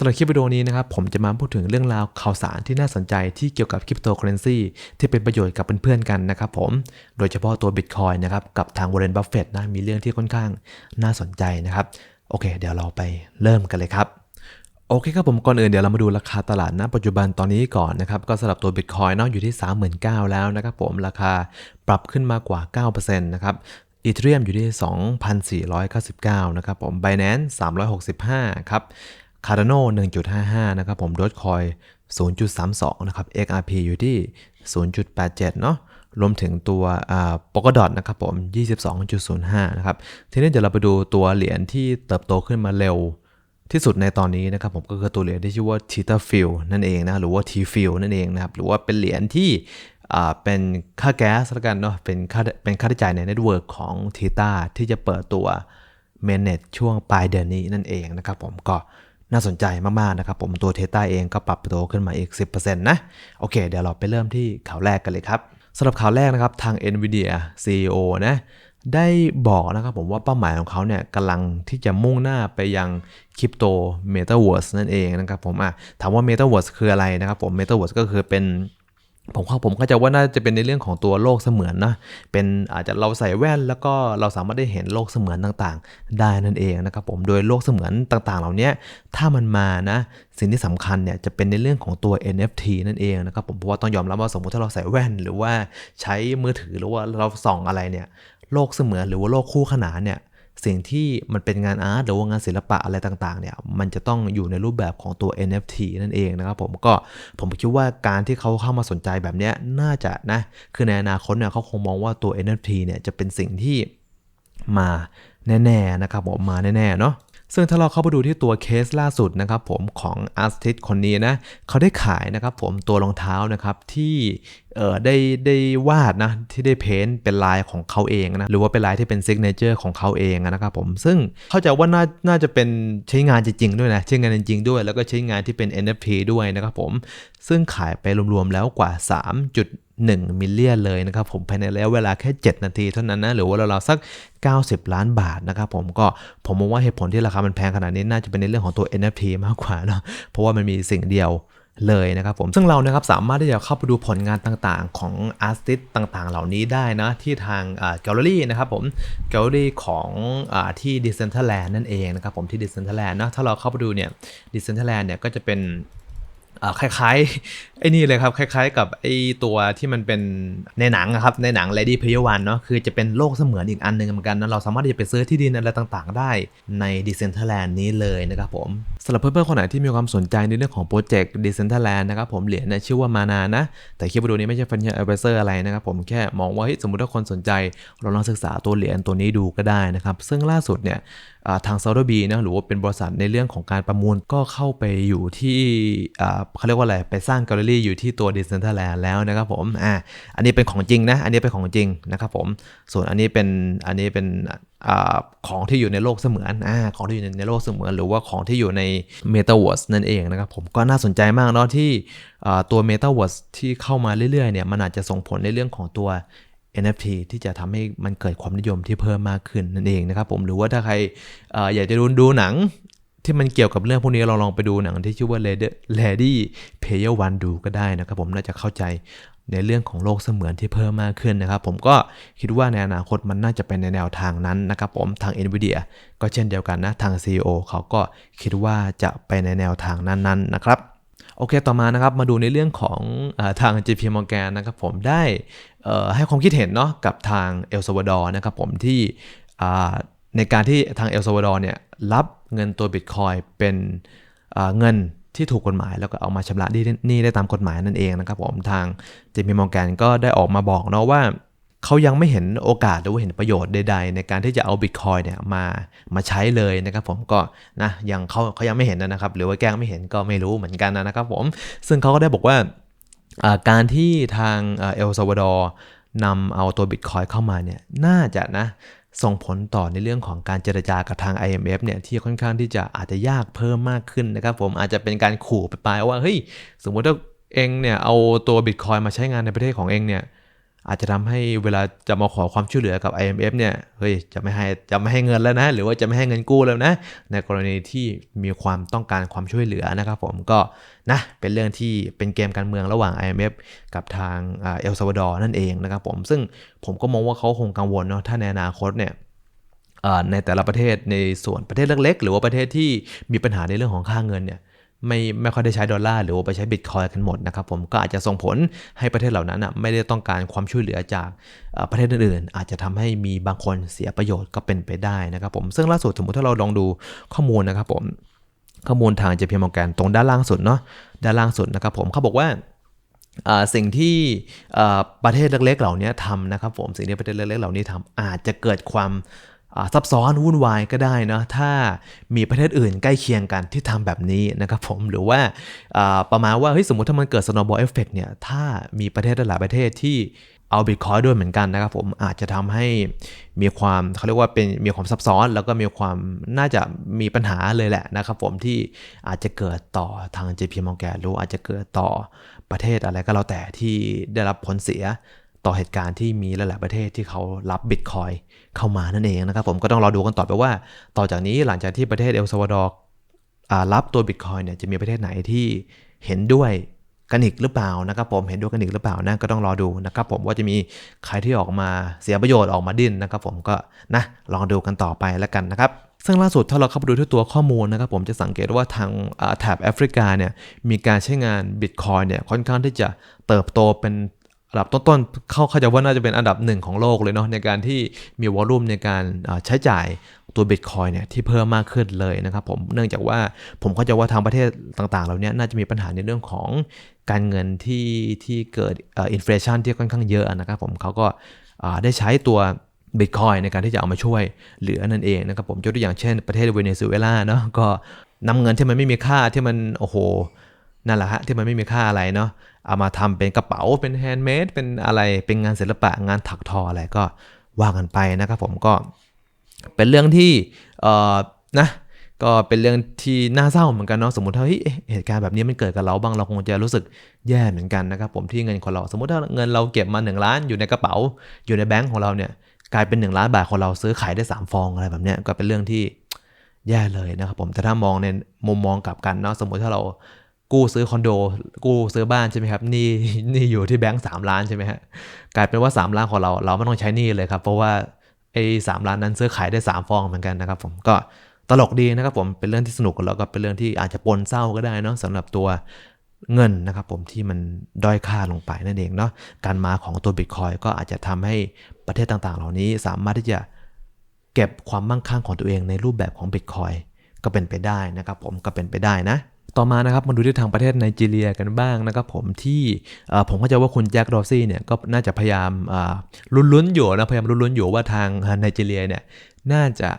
สำหรับคลิปวิดีโอนี้นะครับผมจะมาพูดถึงเรื่องราวข่าวสารที่น่าสนใจที่เกี่ยวกับคริปโตเคอเรนซีที่เป็นประโยชน์กับเพื่อนๆกันนะครับผม โดยเฉพาะตัว Bitcoin นะครับกับทางวอร์เรนบัฟเฟตนะมีเรื่องที่ค่อนข้างน่าสนใจนะครับ โอเค เดี๋ยวเราไปเริ่มกันเลยครับโอเคครับผมก่อนอื่นเดี๋ยวเรามาดูราคาตลาดณปัจจุบันตอนนี้ก่อนนะครับก็สำหรับตัว Bitcoin เนาะอยู่ที่ 39,000แล้วนะครับผมราคาปรับขึ้นมากว่า9%นะครับอีเทเรียมอยู่ที่ 2,499 นะครับผม Binance 365 ครับ Cardano 1.55 นะครับผม Dogecoin 0.32 นะครับ XRP อยู่ที่ 0.87 เนาะรวมถึงตัวอ่า Polkadot นะครับผม 22.05 นะครับ ทีนี้เดี๋ยวเราไปดูตัวเหรียญที่เติบโตขึ้นมาเร็วที่สุดในตอนนี้นะครับผมก็คือตัวเหรียญที่ชื่อว่า Tether Field นั่นเองนะหรือว่า T Field นั่นเองนะครับหรือว่าเป็นเหรียญที่เป็นค่าแก๊สล้วกันเนาะเป็นค่าเป็นค่าใช้จ่ายในเน็ตเวิร์กของ Tether ที่จะเปิดตัว Mainnet ช่วงปลายเดือนนี้นั่นเองนะครับผมก็ น่าสนใจมาก ๆ นะครับ ผมตัวเทต้าเองก็ปรับตัวขึ้นมาอีก 10%นะ โอเค เดี๋ยวเราไปเริ่มที่ข่าวแรกกันเลยครับสำหรับข่าวแรกนะครับ ทาง NVIDIA CEO นะได้บอกนะครับผมว่าเป้าหมายของเขาเนี่ยกำลังที่จะมุ่งหน้าไปยังคริปโตเมตาเวิร์สนั่นเองนะครับผมอะถามว่าเมตาเวิร์สคืออะไรนะครับผมเมตาเวิร์สก็คือเป็น ผมว่าผมก็จะว่าน่าจะเป็นในเรื่องของตัวโลกเสมือนนะ เป็นอาจจะเราใส่แว่นแล้วก็เราสามารถได้เห็นโลกเสมือนต่างๆ ได้นั่นเองนะครับผม โดยโลกเสมือนต่างๆ เหล่านี้ถ้ามันมานะ สิ่งที่สำคัญเนี่ยจะเป็นในเรื่องของตัว NFT นั่นเองนะครับผม เพราะว่าต้องยอมรับว่าสมมติถ้าเราใส่แว่น หรือว่าใช้มือถือหรือว่าเราส่องอะไรเนี่ย โลกเสมือนหรือว่าโลกคู่ขนานเนี่ย สิ่งที่มันเป็นงานอาร์ตหรือว่างานศิลปะอะไรต่างๆเนี่ยมันจะต้องอยู่ในรูปแบบของตัว NFT นั่นเองนะครับผมก็ผมคิดว่าการที่เขาเข้ามาสนใจแบบนี้น่าจะนะคือในอนาคตเนี่ยเขาคงมองว่าตัว NFT เนี่ยจะเป็นสิ่งที่มาแน่ๆนะครับผมมาแน่ๆเนาะซึ่งถ้าเราเข้าไปดูที่ตัวเคสล่าสุดนะครับผมของอาร์ติสคนนี้นะเขาได้ขายนะครับผมตัวรองเท้านะครับที่ เอ่อได้ได้วาดนะที่ได้เพ้นเป็นลายของเขาเองนะหรือว่าเป็นลายที่เป็นซิกเนเจอร์ของเขาเองนะครับผมซึ่งเข้าใจว่าน่าน่าจะเป็นใช้งานจริงๆด้วยนะใช้งานจริงๆด้วย แล้วก็ใช้งานที่เป็น NFT ด้วยนะครับผมซึ่งขายไปรวมๆแล้วกว่า 3.1 มิลเลียนเลยนะครับผมภายในระยะเวลาแค่ 7 นาทีเท่านั้นนะหรือว่าเราๆสัก 90 ล้านบาทนะครับผมก็ผมมองว่าเหตุผลที่ราคามันแพงขนาดนี้น่าจะเป็นในเรื่องของตัว NFT มากกว่าเนาะเพราะว่ามันมีสิ่งเดียว เลยนะครับผมซึ่งเรานะครับสามารถที่จะเข้าไปดูผลงานต่างๆ ของอาร์ติสต่างๆ เหล่านี้ได้นะที่ทางแกลเลอรี่นะครับผมแกลเลอรี่ของอที่ Decentraland นั่นเองนะครับผมที่ Decentraland นะถ้าเราเข้าไปดูเนี่ย Decentraland เนี่ยก็จะเป็นคล้ายๆไอ้นี่เลยครับคล้าย ๆ กับไอ้ตัวที่มันเป็นในหนังอะครับในหนัง Lady Player One เนาะคือจะเป็นโลกเสมือนอีกอันหนึ่งเหมือนกันนะเราสามารถที่จะไปซื้อที่ดินอะไรต่างๆ ได้ใน Decentraland นี้เลยนะครับผม สำหรับเพื่อนๆคนไหนที่มีความสนใจในเรื่องของโปรเจกต์ Decentraland นะครับผมเหรียญเนี่ยชื่อว่ามานานะ แต่คลิปวิดีโอนี้ไม่ใช่ financial advisor อะไรนะครับผมแค่มองว่าสมมติถ้าคนสนใจเราลองศึกษาตัวเหรียญตัวนี้ดูก็ได้นะครับ ซึ่งล่าสุดเนี่ยทางซา d บีนะหรือว่าเป็นบริษัทในเรื่องของการประมูลก็เข้าไปอยู่ที่เขาเรียกว่าอะไรไปสร้างแกลเลอรี่อยู่ที่ตัว Decentraland แล้วนะครับผมอ่าอันนี้เป็นของจริงนะ อันนี้เป็นของจริงนะครับผมส่วนอันนี้เป็นอันนี้เป็นอของที่อยู่ในโลกเสมือนอของที่อยู่ในโลกเสมือน หรือว่าของที่อยู่ใน Metaverse นั่นเองนะครับผมก็น่าสนใจมากเนาะที่ตัว Metaverse ที่เข้ามาเรื่อยๆเนี่ยมันอาจจะส่งผลในเรื่องของตัว NFT ที่จะทำให้มันเกิดความนิยมที่เพิ่มมากขึ้นนั่นเองนะครับผมหรือว่าถ้าใครออยากจะดูดูหนัง ที่มันเกี่ยวกับเรื่องพวกนี้เราลองไปดูหนังที่ชื่อว่า Lady Player One ดูก็ได้นะครับผมน่าจะเข้าใจในเรื่องของโลกเสมือนที่เพิ่มมากขึ้นนะครับ ผมก็คิดว่าในอนาคตมันน่าจะเป็นในแนวทางนั้นนะครับผมทาง NVIDIA ก็เช่นเดียวกันนะทาง CEO เขาก็คิดว่าจะไปในแนวทางนั้นๆนะครับโอเค ต่อมานะครับ มาดูในเรื่องของอทาง JP Morgan นะครับผมได้ให้ความคิดเห็นเนาะกับทางเอลซาวาดอร์นะครับผมที่ ในการที่ทางเอลซาวาดอร์เนี่ยรับเงินตัว Bitcoin เป็นเงินที่ถูกกฎหมายแล้วก็เอามาชำระนี้ได้ตามกฎหมายนั่นเองนะครับผมทาง JP Morgan ก็ได้ออกมาบอกเนาะว่าเขายังไม่เห็นโอกาสหรือว่าเห็นประโยชน์ใดๆ ในการที่จะเอาบิตคอยเนี่ยมามาใช้เลยนะครับผมก็นะยังเขาเขายังไม่เห็นนะครับ หรือว่าแกล้งไม่เห็นก็ไม่รู้เหมือนกันนะครับผมซึ่งเขาก็ได้บอกว่าการที่ทางเอลซาวาดอร์นำเอาตัวบิตคอยเข้ามาเนี่ยน่าจะนะ ส่งผลต่อในเรื่องของการเจรจากับทาง IMF เนี่ยที่ค่อนข้างที่จะอาจจะยากเพิ่มมากขึ้นนะครับผมอาจจะเป็นการขู่ไปปลายว่าเฮ้ยสมมติถ้าเองเนี่ยเอาตัวบิตคอยมาใช้งานในประเทศของเองเนี่ย อาจจะทำให้เวลาจะมาขอความช่วยเหลือกับ IMF เนี่ยเฮ้ยจะไม่ให้จะไม่ให้เงินแล้วนะ หรือว่าจะไม่ให้เงินกู้แล้วนะ ในกรณีที่มีความต้องการความช่วยเหลือนะครับผมก็นะเป็นเรื่องที่เป็นเกมการเมืองระหว่าง IMF กับทางเอลซาวาดอร์นั่นเองนะครับผมซึ่งผมก็มองว่าเขาคงกังวลเนาะถ้าในอนาคตเนี่ยในแต่ละประเทศในส่วนประเทศเล็กๆ หรือว่าประเทศที่มีปัญหาในเรื่องของค่าเงินเนี่ย ไม่ไม่ค่อยได้ใช้ดอลลาร์หรือไปใช้บิตคอยกันหมดนะครับผมก็อาจจะส่งผลให้ประเทศเหล่านั้นอะไม่ได้ต้องการความช่วยเหลือจากประเทศอื่นๆอาจจะทำให้มีบางคนเสียประโยชน์ก็เป็นไปได้นะครับผมซึ่งล่าสุดสมมติถ้าเราลองดูข้อมูลนะครับผมข้อมูลทางเจพีมอร์แกนตรงด้านล่างสุดเนาะด้านล่างสุดนะครับผมเขาบอกว่าสิ่งที่ประเทศเล็กๆเหล่านี้ทำนะครับผมสิ่งที่ประเทศเล็กๆเหล่านี้ทำอาจจะเกิดความ ซับซ้อนวุ่นวายก็ได้นะถ้ามีประเทศอื่นใกล้เคียงกันที่ทำแบบนี้นะครับผมหรือว่าประมาณว่าเฮ้ยสมมติถ้ามันเกิด snowball effect เนี่ยถ้ามีประเทศหลายประเทศที่เอาบิตคอยด้วยเหมือนกันนะครับผมอาจจะทำให้มีความเขาเรียกว่าเป็นมีความซับซ้อน แล้วก็มีความน่าจะมีปัญหาเลยแหละนะครับผมที่อาจจะเกิดต่อทาง JP Morgan หรืออาจจะเกิดต่อประเทศอะไรก็แล้วแต่ที่ได้รับผลเสีย ต่อเหตุการณ์ที่มีหลายๆประเทศที่เขารับบิตคอยเข้ามานั่นเองนะครับผมก็ต้องรอดูกันต่อไปว่า ต่อจากนี้หลังจากที่ประเทศเอลซาวาดอร์รับตัวบิตคอยเนี่ยจะมีประเทศไหนที่เห็นด้วยกันอีกหรือเปล่านะครับผมเห็นด้วยกันอีกหรือเปล่านะก็ต้องรอดูนะครับผมว่าจะมีใครที่ออกมาเสียประโยชน์ออกมาดิ้นนะครับผมก็นะลองดูกันต่อไปแล้วกันนะครับซึ่งล่าสุดถ้าเราเข้าไปดูที่ตัวข้อมูลนะครับผมจะสังเกตว่าทางแถบแอฟริกาเนี่ยมีการใช้งานบิตคอยเนี่ยค่อนข้างที่จะเติบโตเป็น อันดับต้นๆ เข้าเขาจว่าน่าจะเป็นอันดับหนึ่งของโลกเลยเนาะในการที่มีวอลลุ่มในการใช้จ่ายตัวบิตคอยเนี่ยที่เพิ่มมากขึ้นเลยนะครับผมเนื่องจากว่าผมเข้าใจว่าทางประเทศต่างๆเหล่านี้น่าจะมีปัญหาในเรื่องของการเงินที่ที่เกิดอินฟลชันที่ค่อนข้างเยอะนะครับผมเขาก็ได้ใช้ตัวบิตคอยในการที่จะเอามาช่วยเหลือนั่นเองนะครับผมยกตัวอย่างเช่นประเทศเวเนซุเอลาเนาะก็นำเงินที่มันไม่มีค่าที่มันโอ้โหนั่นแหละฮะที่มันไม่มีค่าอะไรเนาะ เอามาทำเป็นกระเป๋าเป็นแฮนด์เมดเป็นอะไรเป็นงานศิลปะงานถักทออะไรก็ว่ากันไปนะครับผมก็เป็นเรื่องที่เอ่อนะก็เป็นเรื่องที่น่าเศร้าเหมือนกันเนาะสมมติถ้าเฮ้ยเหตุการณ์แบบนี้มันเกิดกับเราบ้างเราคงจะรู้สึกแย่เหมือนกันนะครับผมที่เงินของเรา สมมติถ้าเงินเราเก็บมา 1 ล้านอยู่ในกระเป๋า อยู่ในแบงก์ของเราเนี่ยกลายเป็น 1 ล้านบาทของเราซื้อขายได้ 3 ฟองอะไรแบบนี้ก็เป็นเรื่องที่แย่เลยนะครับผมแต่ถ้ามองในมุมมองกลับกันเนาะสมมติถ้าเรา กู้ซื้อคอนโด กู้ซื้อบ้านใช่ไหมครับนี่นี่อยู่ที่แบงก์สามล้านใช่ไหมฮะกลายเป็นว่า 3 ล้านของเรา เราไม่ต้องใช้นี่เลยครับ เพราะว่าไอ้สล้านนั้นซื้อขายได้ 3 ฟองเหมือนกันนะครับผมก็ตลกดีนะครับผมเป็นเรื่องที่สนุกแล้วก็เป็นเรื่องที่อาจจะปนเศร้าก็ได้เนาะสำหรับตัวเงินนะครับผมที่มันด้อยค่าลงไปนั่นเองเนาะการมาของตัวบิตคอยก็อาจจะทำให้ประเทศต่างๆ เหล่านี้สามารถที่จะเก็บความมั่งคั่งของตัวเองในรูปแบบของบิตคอยก็เป็นไปได้นะครับผมก็เป็นไปได้นะ ต่อมานะครับมาดูที่ทางประเทศไนจีเรียกันบ้างนะครับผมที่ผมเข้าใจว่าคุณแจ็คดอซี่เนี่ยก็น่าจะพยายามลุ้นๆอยู่นะพยายามลุ้นๆอยู่ว่าทางไนจีเรียเนี่ย น่าจะ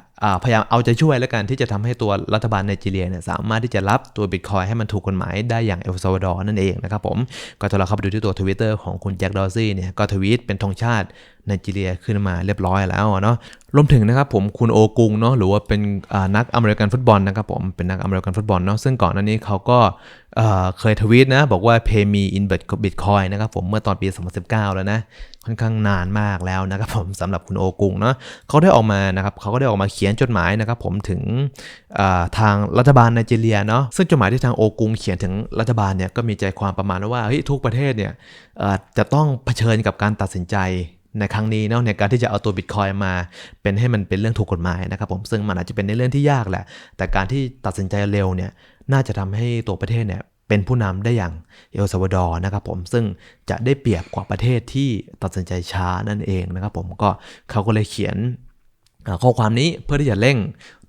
พยายามเอาใจช่วยแล้วกันที่จะทำให้ตัวรัฐบาลไนจีเรียเนี่ยสามารถที่จะรับตัวบิตคอยให้มันถูกกฎหมายได้อย่างเอลซาวาดอร์นั่นเองนะครับผม ก็ถ้าเราเข้าไปดูที่ตัวทวิตเตอร์ของคุณแจ็คดอซี่เนี่ยก็ทวีตเป็นธงชาติไนจีเรียขึ้นมาเรียบร้อยแล้วเนาะรวมถึงนะครับผมคุณโอกุงเนาะหรือว่าเป็นนักอเมริกันฟุตบอลนะครับผมเป็นนักอเมริกันฟุตบอลเนาะซึ่งก่อนหน้านี้เขาก็ เคยทวีตนะ บอกว่า pay me in bitcoin นะครับผมเมื่อตอนปี 2019 แล้วนะ ค่อนข้างนานมากแล้วนะครับผมสำหรับคุณโอกุงเนาะเขาได้ออกมานะครับเขาก็ได้ออกมาเขียนจดหมายนะครับผมถึงทางรัฐบาลไนจีเรียเนาะซึ่งจดหมายที่ทางโอกุงเขียนถึงรัฐบาลเนี่ยก็มีใจความประมาณว่าเฮ้ยทุกประเทศเนี่ยจะต้องเผชิญกับการตัดสินใจ ในครั้งนี้เนาะในการที่จะเอาตัวบิตคอยมาเป็นให้มันเป็นเรื่องถูกกฎหมายนะครับผมซึ่งมันอาจจะเป็นในเรื่องที่ยากแหละ แต่การที่ตัดสินใจเร็วเนี่ยน่าจะทำให้ตัวประเทศเนี่ยเป็นผู้นำได้อย่างเอลซาวาดอร์นะครับผมซึ่งจะได้เปรียบกว่าประเทศที่ตัดสินใจช้านั่นเองนะครับผมก็เขาก็เลยเขียน ข้อความนี้เพื่อที่จะเร่ง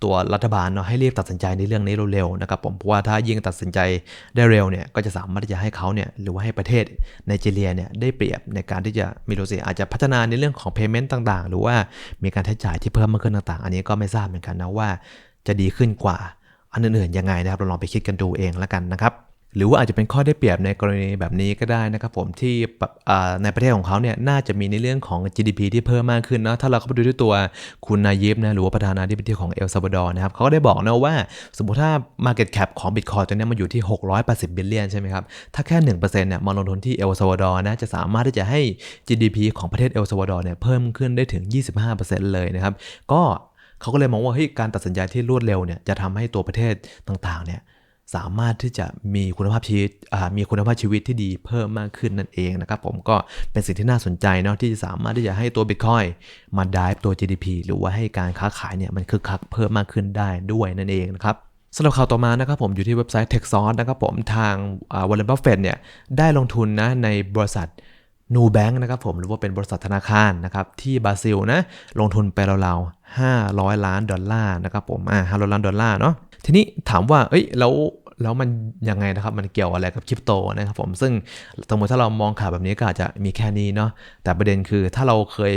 ตัวรัฐบาลเนาะให้รีบตัดสินใจในเรื่องนี้เร็วๆนะครับผมเพราะว่าถ้ายิ่งตัดสินใจได้เร็วเนี่ยก็จะสามารถที่จะให้เขาเนี่ยหรือว่าให้ประเทศไนจีเรียเนี่ยได้เปรียบในการที่จะมีรู้สิอาจจะพัฒนาในเรื่องของ payment ต่างๆ หรือว่ามีการใช้จ่ายที่เพิ่มมากขึ้นต่างๆ อันนี้ก็ไม่ทราบเหมือนกันนะว่าจะดีขึ้นกว่าอันอื่นๆยังไงนะครับเราลองไปคิดกันดูเองแล้วกันนะครับ หรือว่าอาจจะเป็นข้อได้เปรียบในกรณีแบบนี้ก็ได้นะครับผมที่แบบในประเทศของเขาเนี่ยน่าจะมีในเรื่องของ GDP ที่เพิ่มมากขึ้นเนาะถ้าเราเข้าไปดูที่ตัวคุณนายิบนะหรือว่าประธานาธิบดีของเอลซาวาดอร์นะครับเขาก็ได้บอกนะว่า สมมติถ้า Market Cap ของ Bitcoin ตัวนี้มันอยู่ที่ 680บิลเลียนใช่ไหมครับ ถ้าแค่ 1%เนี่ยมาลงทุนที่เอลซาวาดอร์นะจะสามารถที่จะให้ GDP ของประเทศเอลซาวาดอร์เนี่ยเพิ่มขึ้นได้ถึง 25%เลยนะครับก็เขาก็เลยมองว่าเฮ้ยการตัดสินใจที่รวดเร็วเนี่ยจะทำให้ตัวประเทศต่างๆเนี่ย สามารถที่จะมีคุณภาพชีวิตมีคุณภาพชีวิตที่ดีเพิ่มมากขึ้นนั่นเองนะครับผมก็เป็นสิ่งที่น่าสนใจเนาะที่จะสามารถที่จะให้ตัว Bitcoin มาดิฟตัว GDP หรือว่าให้การค้าขายเนี่ยมันคึกคักเพิ่มมากขึ้นได้ด้วยนั่นเองนะครับสำหรับข่าวต่อมานะครับผมอยู่ที่เว็บไซต์ TechSource นะครับผมทางวอลเลนบัฟเฟตเนี่ยได้ลงทุนนะในบริษัทนูแบงค์นะครับผมหรือว่าเป็นบริษัทธนาคารนะครับที่บราซิลนะลงทุนไปราวๆ500 ล้านดอลลาร์นะครับผมอ่า500ล้านดอลลาร์เนาะทีนี้ถามว่าเอ้ยแล้ว แล้วมันยังไงนะครับ มันเกี่ยวอะไรกับคริปโตนะครับผม ซึ่งสมมติถ้าเรามองข่าวแบบนี้ก็อาจจะมีแค่นี้เนาะ แต่ประเด็นคือถ้าเราเคย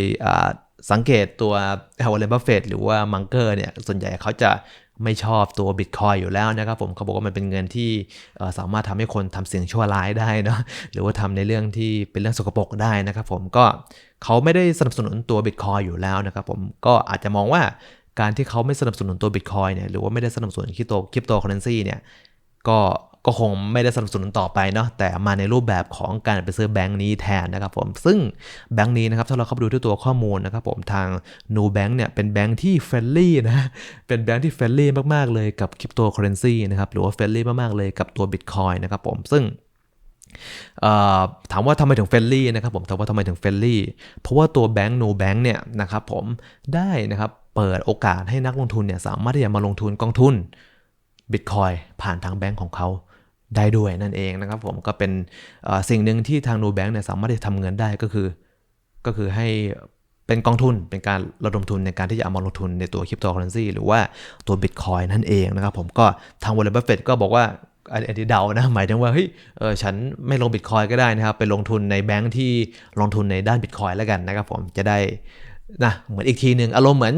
สังเกตตัววอลเลนบัฟเฟตหรือว่ามังเกอร์เนี่ย ส่วนใหญ่เขาจะไม่ชอบตัว Bitcoin อยู่แล้วนะครับผมเขาบอกว่ามันเป็นเงินที่สามารถทำให้คนทำเสียงชั่วร้ายได้เนาะหรือว่าทำในเรื่องที่เป็นเรื่องสกปรกได้นะครับผมก็เขาไม่ได้สนับสนุนตัว Bitcoin อยู่แล้วนะครับผมก็อาจจะมองว่าการที่เขาไม่สนับสนุนตัว Bitcoin เนี่ยหรือว่าไม่ได้สนับสนุนคริปโตคริปโตเคอเรนซีเนี่ย ก็ก็คงไม่ได้สนับสนุนต่อไปเนาะแต่มาในรูปแบบของการไปซื้อแบงก์นี้แทนนะครับผมซึ่งแบงก์นี้นะครับถ้าเราเข้าไปดูที่ตัวข้อมูลนะครับผมทางนูแบงก์เนี่ยเป็นแบงก์ที่เฟรนลี่นะเป็นแบงก์ที่เฟรนลี่มากๆเลยกับคริปโตเคอเรนซีนะครับหรือว่าเฟรนลี่มากๆเลยกับตัว Bitcoin นะครับผมซึ่งถามว่าทำไมถึงเฟรนลี่นะครับผมถามว่าทำไมถึงเฟรนลี่ เพราะว่าตัวแบงก์โนแบงก์เนี่ยนะครับผมได้นะครับเปิดโอกาสให้นักลงทุนเนี่ยสามารถที่จะมาลงทุนกองทุน Bitcoin ผ่านทางแบงก์ของเขาได้ด้วยนั่นเองนะครับผมก็เป็นสิ่งหนึ่งที่ทางนูแบงก์เนี่ยสามารถที่จะทำเงินได้ก็คือ ก็คือให้เป็นกองทุนเป็นการระดมทุนในการที่จะเอามาลงทุนในตัวคริปโตเคอเรนซีหรือว่าตัว Bitcoin นั่นเองนะครับผมก็ทางวอลเลนบัฟเฟตก็บอกว่าอันนี้เดานะหมายถึงว่าเฮ้ยเออฉันไม่ลง Bitcoin ก็ได้นะครับ ไปลงทุนในแบงค์ที่ลงทุนในด้าน Bitcoin แล้วกันนะครับผมจะได้นะเหมือนอีกทีหนึ่งอารมณ์เหมือน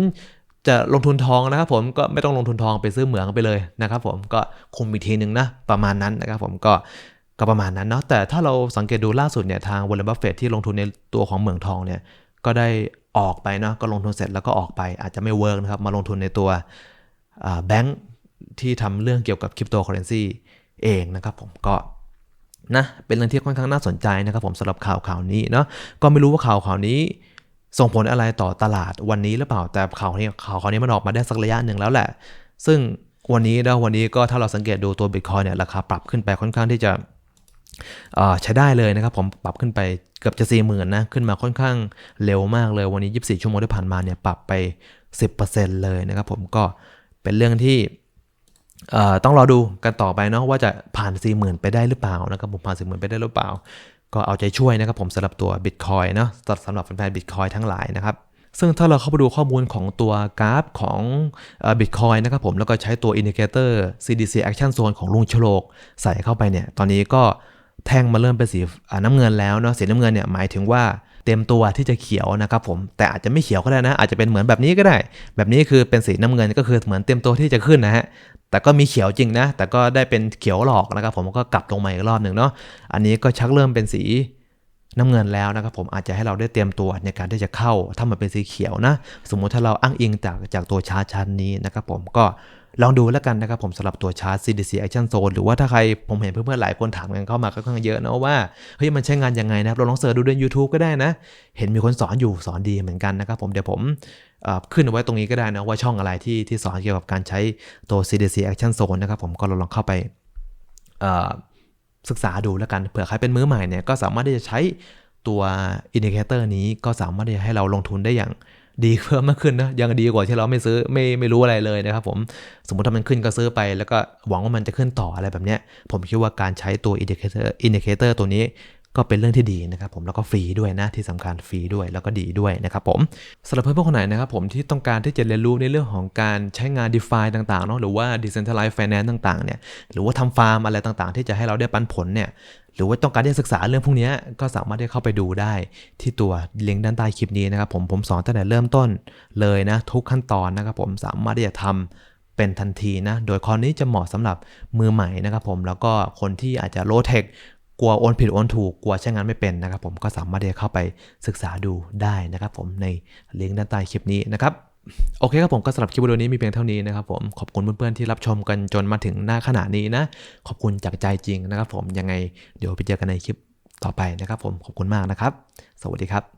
จะลงทุนทองนะครับผมก็ไม่ต้องลงทุนทองไปซื้อเหมืองไปเลยนะครับผมก็คุมอีกทีหนึ่งนะประมาณนั้นนะครับผมก็ก็ประมาณนั้นเนาะแต่ถ้าเราสังเกตดูล่าสุดเนี่ยทางวอลเลนบัฟเฟตที่ลงทุนในตัวของเหมืองทองเนี่ยก็ได้ออกไปเนาะก็ลงทุนเสร็จแล้วก็ออกไปอาจจะไม่เวิร์กนะครับมาลงทุนในตัวแบงค์ที่ทำเรื่องเกี่ยวกับคริปโตเคอเรนซีเองนะครับผมก็นะเป็นเรื่องที่ค่อนข้างน่าสนใจนะครับผมสำหรับข่าวข่าวนี้เนาะก็ไม่รู้ว่าข่าวข่าวนี้ ส่งผลอะไรต่อตลาดวันนี้หรือเปล่าแต่ข่าวนี้ข่าวข่านี้มันออกมาได้สักระยะหนึ่งแล้วแหละ ซึ่งวันนี้นะวันนี้ก็ถ้าเราสังเกตดูตัว Bitcoin เนี่ยราคาปรับขึ้นไปค่อนข้างที่จะใช้ได้เลยนะครับผมปรับขึ้นไปเกือบจะ4 0,000นะขึ้นมาค่อนข้างเร็วมากเลยวันนี้ 24 ชั่วโมงที่ผ่านมาเนี่ยปรับไป 10%เลยนะครับผมก็เป็นเรื่องที่ต้องรอดูกันต่อไปเนาะว่าจะผ่าน 40,000 ไปได้หรือเปล่านะครับผมผ่าน 40,000 ไปได้หรือเปล่า ก็เอาใจช่วยนะครับผมสำหรับตัว Bitcoin เนาะสำหรับแฟนๆ Bitcoin ทั้งหลายนะครับซึ่งถ้าเราเข้าไปดูข้อมูลของตัวกราฟของบิตคอยนะครับผม แล้วก็ใช้ตัวอินดิเคเตอร์ CDC Action Zone ของลุงโชโลกใส่เข้าไปเนี่ย ตอนนี้ก็แท่งมาเริ่มเป็นสีน้ำเงินแล้วเนาะ สีน้ำเงินเนี่ยหมายถึงว่าเต็มตัวที่จะเขียวนะครับผม แต่อาจจะไม่เขียวก็ได้นะ อาจจะเป็นเหมือนแบบนี้ก็ได้ แบบนี้คือเป็นสีน้ำเงินก็คือเหมือนเต็มตัวที่จะขึ้นนะฮะ แต่ก็มีเขียวจริงนะ แต่ก็ได้เป็นเขียวหลอกนะครับ ผมก็กลับลงมาอีกรอบหนึ่งเนาะ อันนี้ก็ชักเริ่มเป็นสีน้ำเงินแล้วนะครับผมอาจจะให้เราได้เตรียมตัวในการที่จะเข้าถ้ามันเป็นสีเขียวนะ สมมุติถ้าเราอ้างอิงจากจากตัวชาชั้นนี้นะครับผมก็ ลองดูแล้วกันนะครับผมสำหรับตัวชาร์ต CDC Action Zone หรือว่าถ้าใครผมเห็นเพื่อนๆหลายคนถามกันเข้ามาก็ค่อนข้างเยอะนะว่าเฮ้ยมันใช้งานยังไงนะครับเราลองเสิร์ชดูใน YouTube ก็ได้นะ เห็นมีคนสอนอยู่สอนดีเหมือนกันนะครับผมเดี๋ยวผมขึ้นเอาไว้ตรงนี้ก็ได้นะว่าช่องอะไรที่ที่สอนเกี่ยวกับการใช้ตัว CDC Action Zone นะครับผมก็ลองเข้าไปศึกษาดูแล้วกันเผื่อใครเป็นมือใหม่เนี่ยก็สามารถที่จะใช้ตัวอินดิเคเตอร์นี้ก็สามารถที่จะให้เราลงทุนได้อย่าง ดีเพิ่มมากขึ้นนะยังดีกว่าที่เราไม่ซื้อไม่ไม่รู้อะไรเลยนะครับผมสมมติถ้ามันขึ้นก็ซื้อไป แล้วก็หวังว่ามันจะขึ้นต่ออะไรแบบเนี้ยผมคิดว่าการใช้ตัวอินดิเคเตอร์อินดิเคเตอร์ตัวนี้ก็เป็นเรื่องที่ดีนะครับผมแล้วก็ฟรีด้วยนะที่สำคัญฟรีด้วยแล้วก็ดีด้วยนะครับผมสำหรับเพื่อนๆคนไหนนะครับผมที่ต้องการที่จะเรียนรู้ในเรื่องของการใช้งาน d e f i ต่างๆเนาะหรือว่า Decentralized Finance ต่างๆเนี่ยหรือว่าทำฟาร์มอะไรต่างๆ ที่จะให้เราได้ปันผลเนี่ย หรือว่าต้องการที่จะศึกษาเรื่องพวกนี้ก็สามารถที่เข้าไปดูได้ที่ตัวลิงก์ด้านใต้คลิปนี้นะครับผมผมสอนตั้งแต่เริ่มต้นเลยนะทุกขั้นตอนนะครับผมสามารถที่จะทำเป็นทันทีนะโดยคอร์สนี้จะเหมาะสำหรับมือใหม่นะครับผมแล้วก็คนที่อาจจะโลเทคกลัวโอนผิดโอนถูกกลัวใช้งานไม่เป็นนะครับผมก็สามารถที่จะเข้าไปศึกษาดูได้นะครับผมในลิงก์ด้านใต้คลิปนี้นะครับ โอเคครับผมก็สำหรับคลิปวิดีโอนี้มีเพียงเท่านี้นะครับผมขอบคุณเพื่อนๆที่รับชมกันจนมาถึงหน้าขณะนี้นะ ขอบคุณจากใจจริงนะครับผมยังไงเดี๋ยวไปเจอกันในคลิปต่อไปนะครับผมขอบคุณมากนะครับ สวัสดีครับ